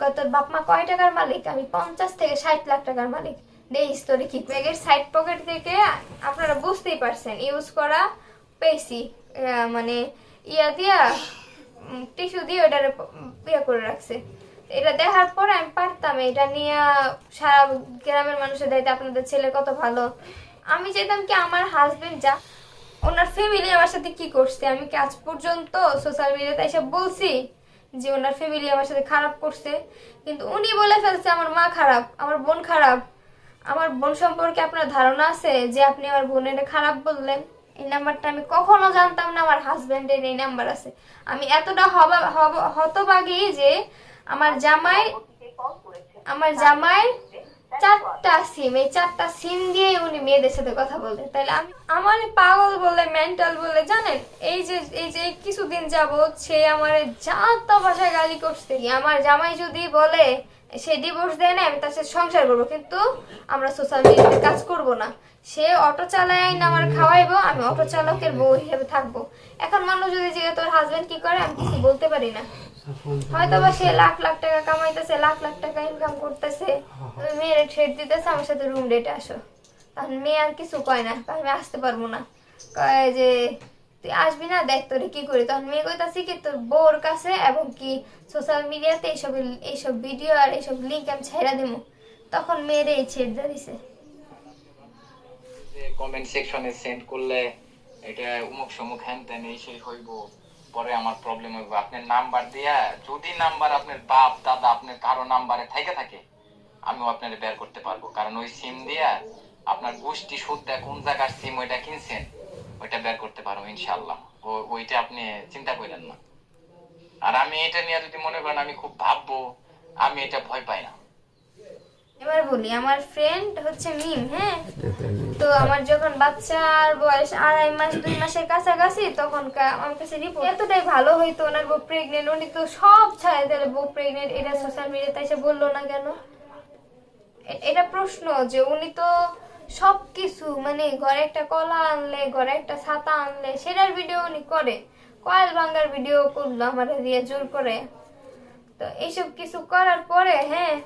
কয়, তোর বাপ মা কয় টাকার মালিক? আমি পঞ্চাশ থেকে ষাট লাখ টাকার মালিক। দেখিস তোর কি ব্যাগের সাইড পকেট থেকে আপনারা বুঝতেই পারছেন ইউজ করা পেয়েছি। মানে ইয়া দিয়া টিস্যু দিয়ে ওটারে ইয়া করে রাখছে। এটা দেখার পর আমি পারতাম, এটা নিয়ে সারা গ্রামের মানুষের দায়িত্ব, আপনাদের ছেলে কত ভালো। আমি চাইতাম কি আমার হাজবেন্ড যা, ওনার ফ্যামিলি আমার সাথে কি করছে, আমি কি আজ পর্যন্ত সোশ্যাল মিডিয়াতে এসে বলছি? যে ওনার ফ্যামিলি আমার সাথে খারাপ করছে, কিন্তু উনি বলে ফেলছে, আমার মা খারাপ, আমার বোন খারাপ। আমার বোন সম্পর্কে আপনার ধারণা আছে যে আপনি আমার বোনের খারাপ বললেন? এই নাম্বারটা আমি কখনো জানতাম না, আমার হাজব্যান্ডের এই নাম্বার আছে। আমি এতটা হতবাগী যে আমার জামাই আমার জামাই চারটা সিম এই চারটা সিম দিয়ে উনি মেয়েদের সাথে কথা বলে তাহলে আমি আমার পাগল বলে মেন্টাল বলে, জানেন? এই যে এই যে কিছুদিন যাবত সে আমার যা ভাষায় গালি করছে। আমার জামাই যদি বলে, সে ডিভোর্স দেয় না আমি তার সাথে সংসার করব। কিন্তু আমরা সোশ্যাল মিডিয়াতে কাজ করব না। সে অটো চালায় না, আমার খাওয়াইবো, আমি অটো চালকের বউ হিসেবে থাকব। এখন মানুষ যদি জিজ্ঞেস তোর হাজবেন্ড কি করে? আমি কিছু বলতে পারি না। হয়তো বা সে লাখ লাখ টাকা কামাইতেছে লাখ লাখ টাকা ইনকাম করতেছে। মেয়ের ঠেট দিতেছে আমার সাথে রুম ডেটে আসো। তখন মেয়ে আর কিছু কয় না আমি আসতে পারব না। কয় যে তুই আসবি না দেখ তোরে কি করি? তখন মেয়ে কইতাছি কি তোর বউর কাছে এবং কি সোশ্যাল মিডিয়াতে এইসব এইসব ভিডিও আর এইসব লিঙ্ক আমি ছেড়ে দিব তখন মেয়েরে এই ছেড়ে দিয়ে দিছে। কমেন্ট সেকশনে সেন্ড করলে এটা উমুক সমুক হ্যান ত্যান এই সেই হইব। পরে আমার প্রবলেম হইব। আপনার নাম্বার দিয়া যদি নাম্বার আপনার বাপ, দাদা আপনার কারও নাম্বারে থেকে থাকে, আমিও আপনার বের করতে পারব। কারণ ওই সিম দিয়া আপনার গোষ্ঠী শুদ্ধা কোন জায়গার সিম ওইটা কিনছেন, ওইটা বের করতে পারব ইনশাল্লাহ ওইটা আপনি চিন্তা করেন না। আর আমি এটা নিয়ে যদি মনে করেন আমি খুব ভাববো, আমি এটা ভয় পাই না। এবার বলি আমার ফ্রেন্ড হচ্ছে মিম হ্যাঁ? তো আমার যখন বাচ্চার বয়স আড়াই মাস দুই মাসের কাছাকাছি তখন আমার কাছে রিপোর্ট এতটাই ভালো হইতো ওনার বউ প্রেগনেন্ট উনি তো সব ছাড়াই দিলে বউ প্রেগনেন্ট এটা সোশ্যাল মিডিয়াতে এসে বলল না কেন? এটা প্রশ্ন যে উনি তো সব কিছু মানে ঘরে একটা কলা আনলে ঘরে একটা ছাতা আনলে সেটার ভিডিও উনি করে। কয়েল ভাঙ্গার ভিডিও করল আমার দিয়ে জোর করে। তো এইসব কিছু করার পরে হ্যাঁ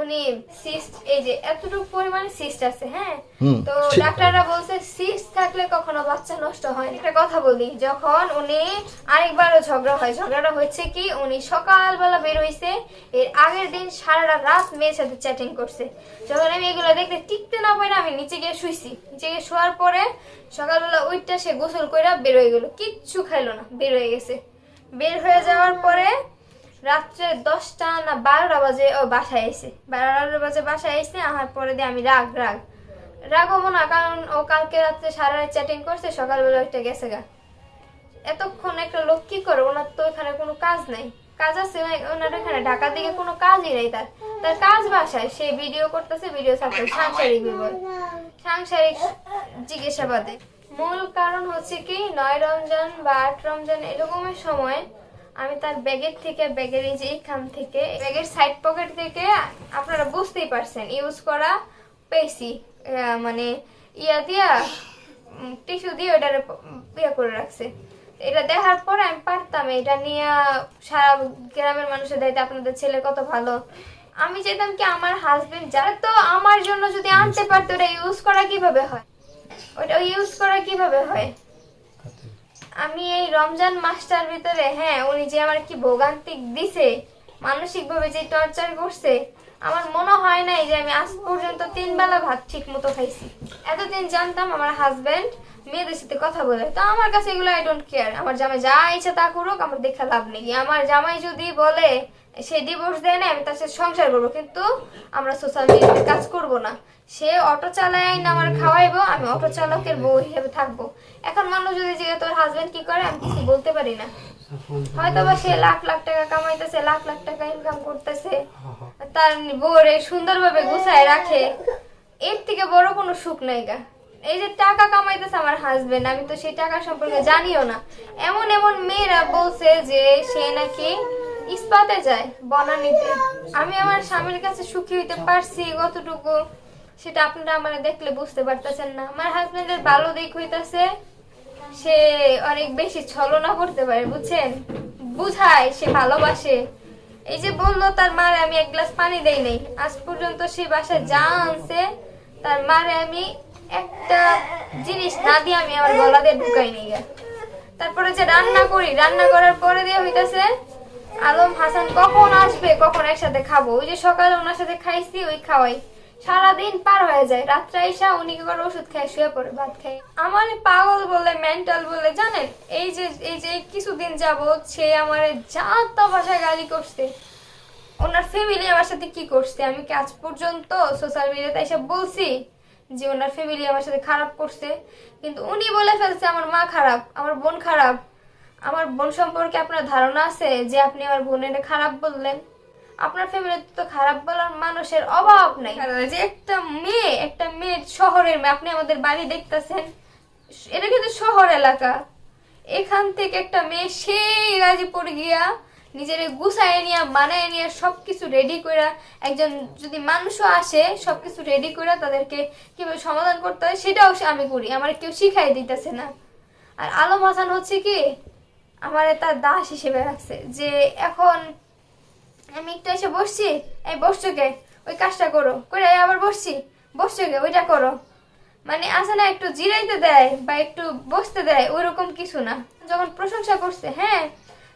উনি সিস্ট এই যে এতটুকু পরিমাণে সিস্ট আছে হ্যাঁ? তো ডাক্তাররা বলছে সিস্ট থাকলে কখনো বাচ্চা নষ্ট হয় না। একটা কথা বলি যখন উনি আরেকবারও ঝগড়া হয় ঝগড়াটা হচ্ছে কি উনি সকালবেলা বের হইছে এর আগের দিন সারাটা রাত মেয়ের সাথে চ্যাটিং করছে। যখন আমি এগুলো দেখতে টিকতে না পারি আমি নিচে গিয়ে শুইছি। নিচে গিয়ে শোয়ার পরে সকালবেলা ওইটা সে গোসল করে বের হয়ে গেল। কিচ্ছু খাইলো না বের হয়ে গেছে। বের হয়ে যাওয়ার পরে রাত্রে দশটা না বারোটা বাজে ও বাসায় এসে। বারোটা বাজে বাসায় এসে আমার পরে দিয়ে আমি রাগ রাগ। রাগ হব না কারণ ও কালকে রাত্রে সারা রাত চ্যাটিং করছে, সকালবেলা একটা গেছে গা। এতক্ষণ একটা লোক কি করে? ওনার তো এখানে কোনো কাজ নাই। কাজ আছে, ওনার এখানে ঢাকার দিকে কোনো কাজই নেই তার। তার কাজ বাসায়, সে ভিডিও করতেছে ভিডিও ছাড়তে সাংসারিক বিবর সাংসারিক জিজ্ঞাসাবাদে। মূল কারণ হচ্ছে কি, নয় রমজান বা আট রমজান এরকমের সময় আমি তার ব্যাগের থেকে ব্যাগের এই যে এইখান থেকে ব্যাগের সাইড পকেট থেকে আপনারা বুঝতেই পারছেন ইউজ করা পেয়েছি মানে ইয়া দিয়া টিস্যু দিয়ে ওটারে ইয়া করে রাখছে। এটা দেখার পর আমি পারতাম এটা নিয়ে সারা গ্রামের মানুষের দায়িত্ব আপনাদের ছেলে কত ভালো। আমি চাইতাম কি আমার হাজবেন্ড যারা তো আমার জন্য যদি আনতে পারতো ওটা ইউজ করা কীভাবে হয়? ওটা ইউজ করা কীভাবে হয়? আমি এই রমজান মাসটার ভিতরে হ্যাঁ উনি যে আমার কি ভোগান্তিক দিছে মানসিক ভাবে যে টর্চার করছে, আমার মনে হয় নাই যে আমি আজ পর্যন্ত তিন বেলা ভাত ঠিক মতো খাইছি। এতদিন জানতাম আমার হাজব্যান্ড মেয়েদের সাথে কথা বলে, তো আমার কাছে এগুলো আই ডোন্ট কেয়ার আমার জামাই যা ইচ্ছা তা করুক, আমার দেখা লাভ নেই। আমার জামাই যদি বলে সে ডিভোর্স দেয় না আমি তার সাথে সংসার করব, কিন্তু আমরা সোশ্যাল মিডিয়াতে কাজ করব না। সে অটো চালায়, না আমার খাওয়াইবো, আমি অটো চালকের বউ হিসেবে থাকব। এখন মানুষ যদি জিজ্ঞেস তোর হাজবেন্ড কি করে? আমি কিছু বলতে পারি না। হয়তো বা সে লাখ লাখ টাকা কামাইতেছে, লাখ লাখ টাকা ইনকাম করতেছে, তার বউরে সুন্দরভাবে গুছায় রাখে। এর থেকে বড় কোনো সুখ নাই গা। এই যে টাকা কামাইতেছে আমার হাজবেন্ড আমি তো সেই টাকা সম্পর্কে জানিও না। এমন এমন মেয়েরা বলছে যে সে নাকি ইস্পাতে যায়, বনানীতে। আমি আমার স্বামীর কাছে সুখী হইতে পারছি কতটুকু, সেটা আপনারা আমার দেখলে বুঝতে পারতেছেন না। আমার হাজবেন্ডের ভালো দিক হইতাছে, সে অনেক বেশি ছলনা করতে পারে, বুঝছেন? বুঝায়, সে ভালোবাসে। এই যে বলল, তার মারে আমি এক গ্লাস পানি দেই নাই। আজ পর্যন্ত সে বাসায় যা আনছে, তার মারে আমি একটা জিনিস না দিয়ে আমি আমার গলা দিয়ে ঢুকাই নিয়ে তারপরে যে রান্না করি, রান্না করার পরে দিয়ে হইতাছে আলম হাসান কখন আসবে, কখন একসাথে খাব? ওই যে সকালে ওনার সাথে খাইছি, ওই খাওয়াই। সারাদিন পার হয়ে যায়। রাত্রে এসে উনি করে ওষুধ খায়? শুয়ে পড়ে, ভাত খায়। আমার পাগল বলে মেন্টাল বলে, জানেন? এই যে এই যে কিছুদিন যাবত সে আমার যা তা ভাষায় গালি করছে ওনার ফ্যামিলি আমার সাথে কি করছে? আমি কি আজ পর্যন্ত সোশ্যাল মিডিয়াতে এসে বলছি যে ওনার ফ্যামিলি আমার সাথে খারাপ করছে? কিন্তু উনি বলে ফেলছে, আমার মা খারাপ, আমার বোন খারাপ। আমার বোন সম্পর্কে আপনার ধারণা আছে যে আপনি আমার বোনের খারাপ বললেন? আপনার ফ্যামিলিতে তো খারাপ বলার মানুষের অভাব নাই। যে একটা মেয়ে একটা মেয়ে শহরের মেয়ে আপনি আমাদের বাড়ি দেখতেছেন, এটা কিন্তু শহর এলাকা। এখান থেকে একটা মেয়ে সেই গাজীপুর গিয়া নিজের গুছায় নিয়ে মানায় নিয়ে সবকিছু রেডি করে একজন যদি মানুষও আসে, সবকিছু রেডি করে তাদেরকে কীভাবে সমাধান করতে হয়, সেটাও আমি করি। আমার কেউ শিখাই দিতেছে না। আর আলম হাসান হচ্ছে কি আমার তার দাস হিসেবে রাখছে। যে এখন আমি একটু এসে বসছি এই বসছো কে? ওই কাজটা করো। করে আবার বসছি। বসছো কে? ওইটা করো। মানে আসে না একটু জিরাইতে দেয় বা একটু বসতে দেয় ওইরকম কিছু না। যখন প্রশংসা করছে হ্যাঁ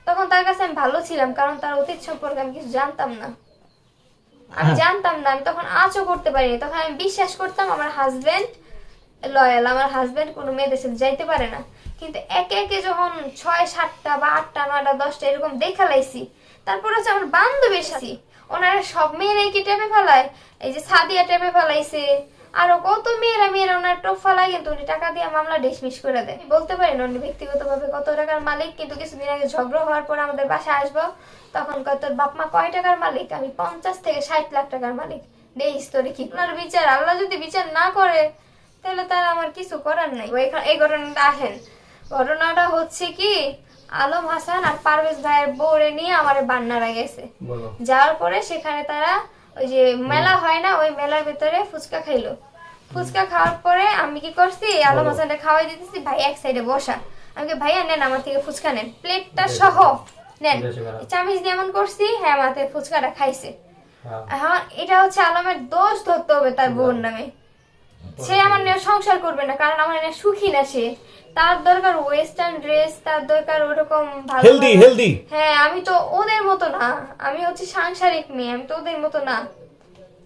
তখন তার কাছে আমি ভালো ছিলাম কারণ তার অতীত সম্পর্কে আমি কিছু জানতাম না। আমি জানতাম না আমি তখন আজও করতে পারিনি। তখন আমি বিশ্বাস করতাম আমার হাজবেন্ড লয়াল আমার হাজবেন্ড কোনো মেয়েদের সাথে যাইতে পারে না। কিন্তু একে একে যখন ছয়, সাতটা বা আটটা, নয়টা, দশটা এরকম দেখা লাইছি, তারপর হচ্ছে আমার বান্ধবীর সাথে ওনারা সব মেয়েরাই কি টেপে ফেলায়? এই যে সাদিয়া টেপে ফেলাইছে, আরও কত মেয়েরা মেয়েরা ওনার টোপ ফেলায়, কিন্তু উনি টাকা দিয়ে মামলা ডিসমিস করে দেয়। বলতে পারি না, উনি ব্যক্তিগতভাবে কত টাকার মালিক, কিন্তু কিছুদিন আগে ঝগড়া হওয়ার পর আমাদের বাসায় আসব, তখন তোর বাপ মা কয় টাকার মালিক? আমি পঞ্চাশ থেকে ষাট লাখ টাকার মালিক। দেখিস তোরে কি? আপনার বিচার, আল্লাহ যদি বিচার না করে, তাহলে তার আমার কিছু করার নাই। এই ঘটনাটা আসেন। ঘটনাটা হচ্ছে কি আলম হাসান আর পারভেজ ভাইয়ের বউরে নিয়ে আমার বান্নারা গেছে যাওয়ার পরে সেখানে তারা ওই যে মেলা হয় না ওই মেলার ভিতরে ফুচকা খাইলো। ফুচকা খাওয়ার পরে আমি কি করছি আলম হাসানটা খাওয়াই দিতেছি ভাই এক সাইডে বসা। আমি কি, ভাইয়া নেন আমার থেকে ফুচকা নেন। প্লেটটা সহ নেন। চামিচ দিয়ে এমন করছি হ্যাঁ আমার ফুচকাটা খাইছে। হ্যাঁ। এখন এটা হচ্ছে আলমের দোষ ধরতে হবে তার বোন নামে। সে আমার নিয়ে সংসার করবে না কারণ আমার নিয়ে সুখী না সে। তার দরকার ওয়েস্টার্ন ড্রেস তার দরকার ওরকম ভালো হেলদি হেলদি হ্যাঁ আমি তো ওদের মতো না। আমি হচ্ছে সাংসারিক মেয়ে আমি তো ওদের মতো না।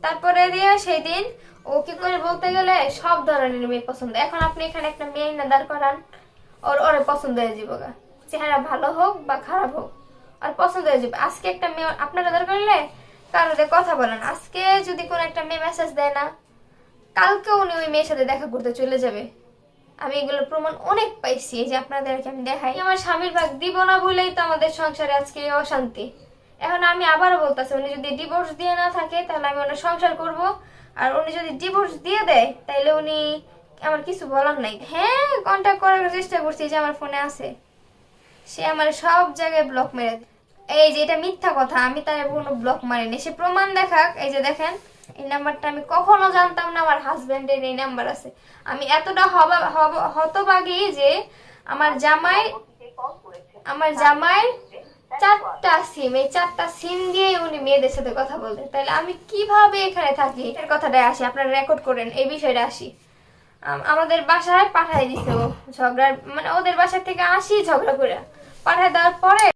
তারপরে দিয়ে সেই দিন ও কি করে বলতে গেলে সব ধরনের মেয়ে পছন্দ। এখন আপনি এখানে একটা মেয়ে না দাঁড় করান ওর ওরে পছন্দ হয়ে যাব গা। চেহারা ভালো হোক বা খারাপ হোক আর পছন্দ হয়ে যাবে। আজকে একটা মেয়ে আপনারা দরকার করলে কারোর কথা বলেন। আজকে যদি কোনো একটা মেয়ে মেসেজ দেয় না কালকে উনি ওই মেয়ের সাথে দেখা করতে চলে যাবে। আমি এগুলোর প্রমাণ অনেক পাইছি যে আপনাদেরকে আমি দেখাই। আমার স্বামীর ভাগ দিব না বলেই তো আমাদের সংসারে আজকে অশান্তি। এখন আমি আবারও বলতেছি, উনি যদি ডিভোর্স দিয়ে না থাকে, তাহলে আমি ওনার সংসার করব। আর উনি যদি ডিভোর্স দিয়ে দেয় তাহলে উনি আমার কিছু বলার নাই। হ্যাঁ কন্ট্যাক্ট করার চেষ্টা করছি যে আমার ফোনে আছে। সে আমার সব জায়গায় ব্লক মেরে এই যে এটা মিথ্যা কথা, আমি তার কোনো ব্লক মারিনি। সে প্রমাণ দেখাক, এই যে দেখেন। এই নাম্বারটা আমি কখনো জানতাম না, আমার হাজবেন্ডের এই নাম্বার আছে। আমি এতটা হতবাগী যে আমার জামাই আমার জামাই চারটা সিম এই চারটা সিম দিয়ে উনি মেয়েদের সাথে কথা বলতেন। তাহলে আমি কীভাবে এখানে থাকি? এর কথাটায় আসি, আপনারা রেকর্ড করেন, এই বিষয়টা আসি। আমাদের বাসায় পাঠাই দিছে ও ঝগড়ার মানে ওদের বাসা থেকে আসি ঝগড়া করে। পাঠাই দেওয়ার পরে